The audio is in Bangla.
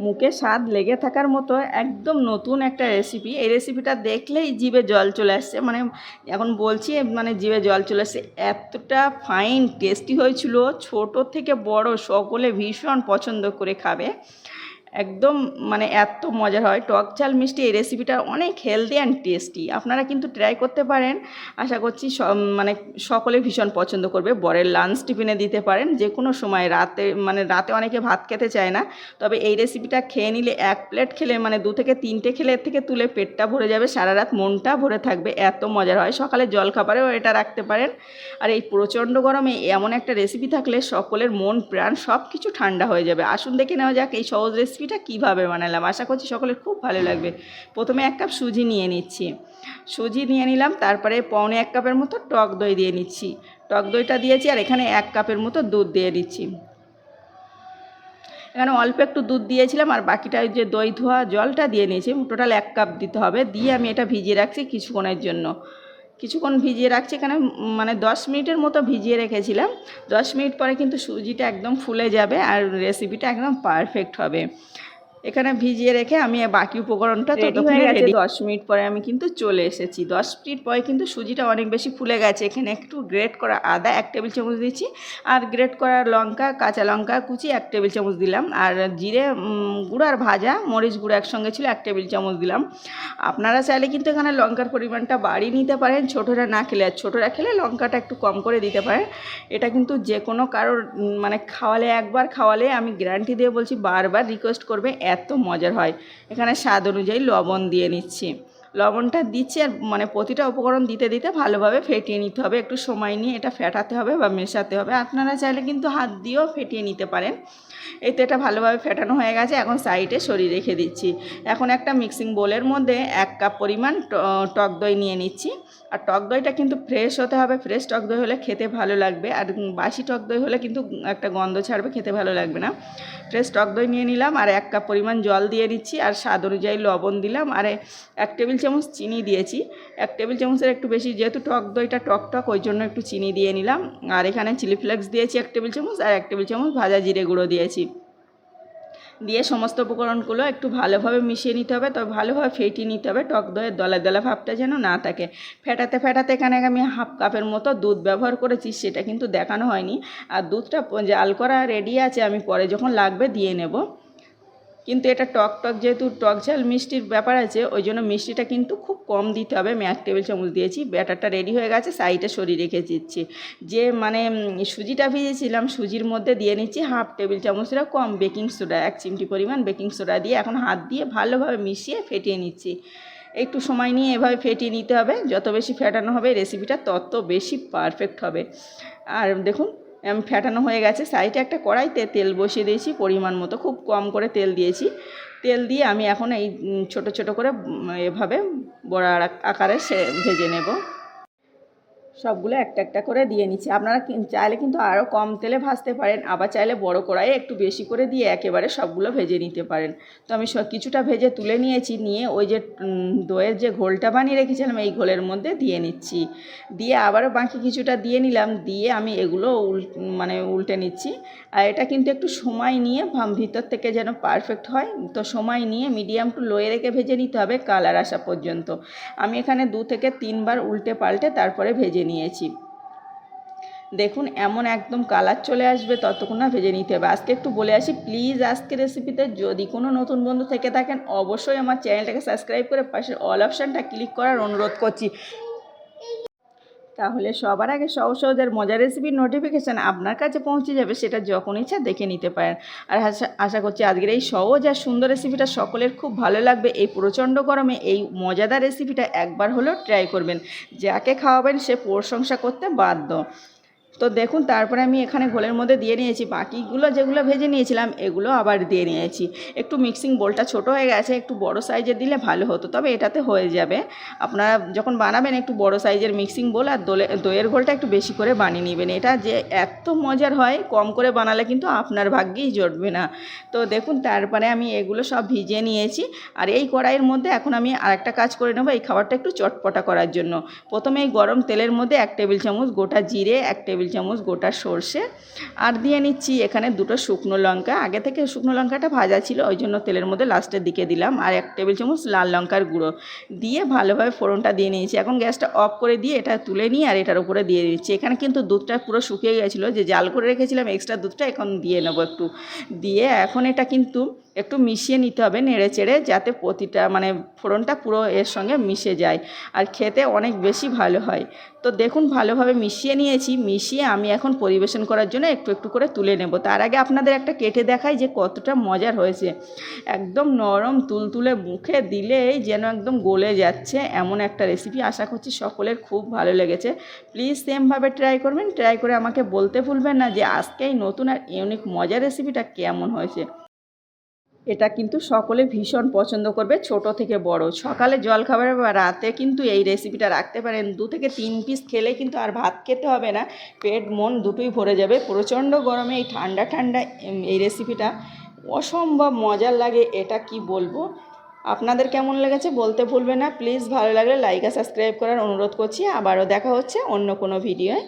মুখে স্বাদ লেগে থাকার মতো একদম নতুন একটা রেসিপি এই রেসিপিটা দেখলেই জিভে জল চলে আসছে। মানে এখন বলছি মানে জিভে জল চলে আসছে। এতটা ফাইন টেস্টি হয়েছিল। ছোট থেকে বড়, সকলে ভীষণ পছন্দ করে খাবে। একদম মানে এত মজার হয়। টক ঝাল, মিষ্টি এই রেসিপিটা অনেক হেলদি অ্যান্ড টেস্টি আপনারা কিন্তু ট্রাই করতে পারেন। আশা করছি মানে সকলে ভীষণ পছন্দ করবে। বরের লাঞ্চ টিফিনে দিতে পারেন। যে কোনো সময় রাতে মানে রাতে অনেকে ভাত খেতে চায় না। তবে এই রেসিপিটা খেয়ে নিলে এক প্লেট খেলে মানে দু থেকে তিনটে খেলে এর থেকে তুলে পেটটা ভরে যাবে। সারা রাত মনটা ভরে থাকবে। এত মজার হয়। সকালে জল খাবারেও এটা রাখতে পারেন। আর এই প্রচণ্ড গরমে এমন একটা রেসিপি থাকলে সকলের মন, প্রাণ সব কিছু ঠান্ডা হয়ে যাবে। আসুন দেখে নেওয়া যাক এই সহজ রেসিপিটা কীভাবে বানালাম? আশা করছি সকলের খুব ভালো লাগবে। প্রথমে এক কাপ সুজি নিয়ে নিচ্ছি। সুজি নিয়ে নিলাম, তারপরে পৌনে এক কাপের মতো টক দই দিয়ে নিচ্ছি। টক দইটা দিয়েছি আর এখানে এক কাপের মতো দুধ দিয়ে দিচ্ছি। এখানে অল্প একটু দুধ দিয়েছিলাম আর বাকিটা যে দই ধোয়া জলটা দিয়ে নিয়েছি। টোটাল এক কাপ দিতে হবে। দিয়ে আমি এটা ভিজিয়ে রাখছি কিছুক্ষণের জন্য। কিছুক্ষণ ভিজিয়ে রাখছি, এখানে মানে দশ মিনিটের মতো ভিজিয়ে রেখেছিলাম। দশ মিনিট পরে কিন্তু সুজিটা একদম ফুলে যাবে আর রেসিপিটা একদম পারফেক্ট হবে। এখানে ভিজিয়ে রেখে আমি বাকি উপকরণটা ততক্ষণে হয়ে গেছে। রেডি দশ মিনিট পরে আমি কিন্তু চলে এসেছি। দশ মিনিট পরে কিন্তু সুজিটা অনেক বেশি ফুলে গেছে। এখানে একটু গ্রেট করা আদা এক টেবিল চামচ দিচ্ছি আর গ্রেট করা লঙ্কা কাঁচা লঙ্কা কুচি এক টেবিল চামচ দিলাম। আর জিরে গুঁড়ো আর ভাজা মরিচ গুঁড়ো একসঙ্গে ছিল এক টেবিল চামচ দিলাম। আপনারা চাইলে কিন্তু এখানে লঙ্কার পরিমাণটা বাড়িয়ে নিতে পারেন। ছোটোরা না খেলে আর ছোটোরা খেলে লঙ্কাটা একটু কম করে দিতে পারেন। এটা কিন্তু যে কোনো কারোর মানে খাওয়ালে একবার খাওয়ালে আমি গ্যারান্টি দিয়ে বলছি বারবার রিকোয়েস্ট করবে এত মজার হয়। এখানে স্বাদ অনুযায়ী লবণ দিয়ে নিচ্ছি। লবণটা দিচ্ছি আর মানে প্রতিটা উপকরণ দিতে দিতে ভালোভাবে ফেটিয়ে নিতে হবে। একটু সময় নিয়ে এটা ফেটাতে হবে বা মেশাতে হবে। আপনারা চাইলে কিন্তু হাত দিয়েও ফেটিয়ে নিতে পারেন। এই তো এটা ভালোভাবে ফেটানো হয়ে গেছে। এখন সাইডে সরিয়ে রেখে দিচ্ছি। এখন একটা মিক্সিং বোলের মধ্যে এক কাপ পরিমাণ টক দই নিয়ে নিচ্ছি। আর টক দইটা কিন্তু ফ্রেশ হতে হবে। ফ্রেশ টক দই হলে খেতে ভালো লাগবে। আর বাসি টক দই হলে কিন্তু একটা গন্ধ ছাড়বে, খেতে ভালো লাগবে না। ফ্রেশ টক দই নিয়ে নিলাম। আর এক কাপ পরিমাণ জল দিয়ে দিচ্ছি আর স্বাদ অনুযায়ী লবণ দিলাম। আর এক টেবিল চামচ চিনি দিয়েছি। এক টেবিল চামচের একটু বেশি, যেহেতু টক দইটা টক টক, ওই জন্য একটু চিনি দিয়ে নিলাম। আর এখানে চিলি ফ্লেক্স দিয়েছি এক টেবিল চামচ, আর এক টেবিল চামচ ভাজা জিরে গুঁড়ো দিয়েছি। দিয়ে সমস্ত উপকরণগুলো একটু ভালোভাবে মিশিয়ে নিতে হবে, তবে ভালোভাবে ফেটিয়ে নিতে হবে। টক দইয়ের দলা দলা ভাবটা যেন না থাকে। ফেটাতে ফেটাতে এখানে আমি হাফ কাপের মতো দুধ ব্যবহার করেছি, সেটা কিন্তু দেখানো হয়নি। আর দুধটা জাল করা রেডি আছে, আমি পরে যখন লাগবে দিয়ে নেব। কিন্তু এটা টক টক, যেহেতু টক ঝাল মিষ্টির ব্যাপার আছে, ওই জন্য মিষ্টিটা কিন্তু খুব কম দিতে হবে। আমি এক টেবিল চামচ দিয়েছি, ব্যাটারটা রেডি হয়ে গেছে, সাইডে সরিয়ে রেখে দিচ্ছি। যে মানে সুজিটা ভিজেছিলাম, সুজির মধ্যে দিয়ে নিচ্ছি হাফ টেবিল চামচের কম বেকিং সোডা, এক চিমটি পরিমাণ বেকিং সোডা দিয়ে এখন হাত দিয়ে ভালোভাবে মিশিয়ে ফেটিয়ে নিচ্ছি। একটু সময় নিয়ে এভাবে ফেটিয়ে নিতে হবে, যত বেশি ফেটানো হবে রেসিপিটা তত বেশি পারফেক্ট হবে। আর দেখুন ফেটানো হয়ে গেছে। সাইডে একটা কড়াইতে তেল বসিয়ে দিয়েছি, পরিমাণ মতো, খুব কম করে তেল দিয়েছি। তেল দিয়ে আমি এখন এই ছোট ছোট করে এভাবে বড়া আকারে সে, ভেজে নেব। সবগুলো একটা একটা করে দিয়ে নিচ্ছি। আপনারা চাইলে কিন্তু আরও কম তেলে ভাজতে পারেন, আবার চাইলে বড় কড়াইয়ে একটু বেশি করে দিয়ে একেবারে সবগুলো ভেজে নিতে পারেন। তো আমি সব কিছুটা ভেজে তুলে নিয়েছি, নিয়ে ওই যে দইয়ের যে ঘোলটা বানিয়ে রেখেছিলাম, এই ঘোলের মধ্যে দিয়ে নিচ্ছি। দিয়ে আবারও বাকি কিছুটা দিয়ে নিলাম, দিয়ে আমি এগুলো উল মানে উল্টে নিচ্ছি। আর এটা কিন্তু একটু সময় নিয়ে ভিতর থেকে যেন পারফেক্ট হয়, তো সময় নিয়ে মিডিয়াম টু লোয়ে রেখে ভেজে নিতে হবে কালার আসা পর্যন্ত। আমি এখানে দু থেকে তিনবার উল্টে পাল্টে তারপরে ভেজে নিয়েছি। দেখুন, এমন একদম কালার চলে আসবে, ততক্ষণ না ভেজে নিতে হবে। আজকে একটু বলে আসি প্লিজ আজকে রেসিপিতে যদি কোনো নতুন বন্ধু থেকে থাকেন, অবশ্যই আমার চ্যানেলটাকে সাবস্ক্রাইব করে পাশের অল অপশানটা ক্লিক করার অনুরোধ করছি। তাহলে সবার আগে সহজ সহজের মজার রেসিপির নোটিফিকেশান আপনার কাছে পৌঁছে যাবে, সেটা যখন ইচ্ছা দেখে নিতে পারেন। আর আশা করছি আজকের এই সহজ আর সুন্দর রেসিপিটা সকলের খুব ভালো লাগবে। এই প্রচণ্ড গরমে এই মজাদার রেসিপিটা একবার হলেও ট্রাই করবেন। যাকে খাওয়াবেন সে প্রশংসা করতে বাধ্য। তো দেখুন, তারপরে আমি এখানে ঘোলের মধ্যে দিয়ে নিয়েছি। বাকিগুলো যেগুলো ভেজে নিয়েছিলাম, এগুলো আবার দিয়ে নিয়েছি। একটু মিক্সিং বোলটা ছোট হয়ে গেছে, একটু বড় সাইজের দিলে ভালো হতো, তবে এটাতে হয়ে যাবে। আপনারা যখন বানাবেন, একটু বড় সাইজের মিক্সিং বোল আর দোলে দইয়ের ঘোলটা একটু বেশি করে বানিয়ে নেবেন। এটা যে এত মজার হয়, কম করে বানালে কিন্তু আপনার ভাগ্যেই জটবে না। তো দেখুন, তারপরে আমি এগুলো সব ভিজিয়ে নিয়েছি। আর এই কড়াইয়ের মধ্যে এখন আমি আরেকটা কাজ করে নেব, এই খাবারটা একটু চটপটা করার জন্য। প্রথমে এই গরম তেলের মধ্যে এক টেবিল চামচ গোটা জিরে, এক টেবিল টেবিল চামচ গোটা সর্ষে আর দিয়ে নিচ্ছি এখানে দুটো শুকনো লঙ্কা। আগে থেকে শুকনো লঙ্কাটা ভাজা ছিল, ওই জন্য তেলের মধ্যে লাস্টের দিকে দিলাম। আর এক টেবিল চামচ লাল লঙ্কার গুঁড়ো। দিয়ে ভালোভাবে ফোড়নটা দিয়ে নিয়েছি। এখন গ্যাসটা অফ করে দিয়ে এটা তুলে নিয়ে আর এটার উপরে দিয়ে দিচ্ছি। এখানে কিন্তু দুধটা পুরো শুকিয়ে গেছিল। যে জাল করে রেখেছিলাম, এক্সট্রা দুধটা এখন দিয়ে নেব একটু। দিয়ে এখন এটা কিন্তু একটু মিশিয়ে নিতে হবে নেড়ে চেড়ে যাতে প্রতিটা মানে ফোড়নটা পুরো এর সঙ্গে মিশে যায় আর খেতে অনেক বেশি ভালো হয়। তো দেখুন ভালোভাবে মিশিয়ে নিয়েছি, মিশিয়ে আমি এখন পরিবেশন করার জন্য একটু একটু করে তুলে নেব। তার আগে আপনাদের একটা কেটে দেখাই যে কতটা মজার হয়েছে। একদম নরম তুলতুলে মুখে দিলেই যেন একদম গলে যাচ্ছে এমন একটা রেসিপি আশা করছি সকলের খুব ভালো লেগেছে। প্লিজ সেমভাবে ট্রাই করবেন ট্রাই করে আমাকে বলতে ভুলবেন না যে আজকেই নতুন আর ইউনিক মজার রেসিপিটা কেমন হয়েছে। এটা কিন্তু সকলে ভীষণ পছন্দ করবে, ছোট থেকে বড়। সকালে জলখাবারে বা রাতে কিন্তু এই রেসিপিটা রাখতে পারেন। দু থেকে তিন পিস খেলে কিন্তু আর ভাত খেতে হবে না। পেট, মন দুটোই ভরে যাবে। প্রচণ্ড গরমে এই ঠান্ডা ঠান্ডা এই রেসিপিটা অসম্ভব মজার লাগে, এটা কি বলব? আপনাদের কেমন লেগেছে বলতে ভুলবে না। প্লিজ ভালো লাগলে লাইক আর সাবস্ক্রাইব করার অনুরোধ করছি। আবারও দেখা হচ্ছে অন্য কোনো ভিডিওয়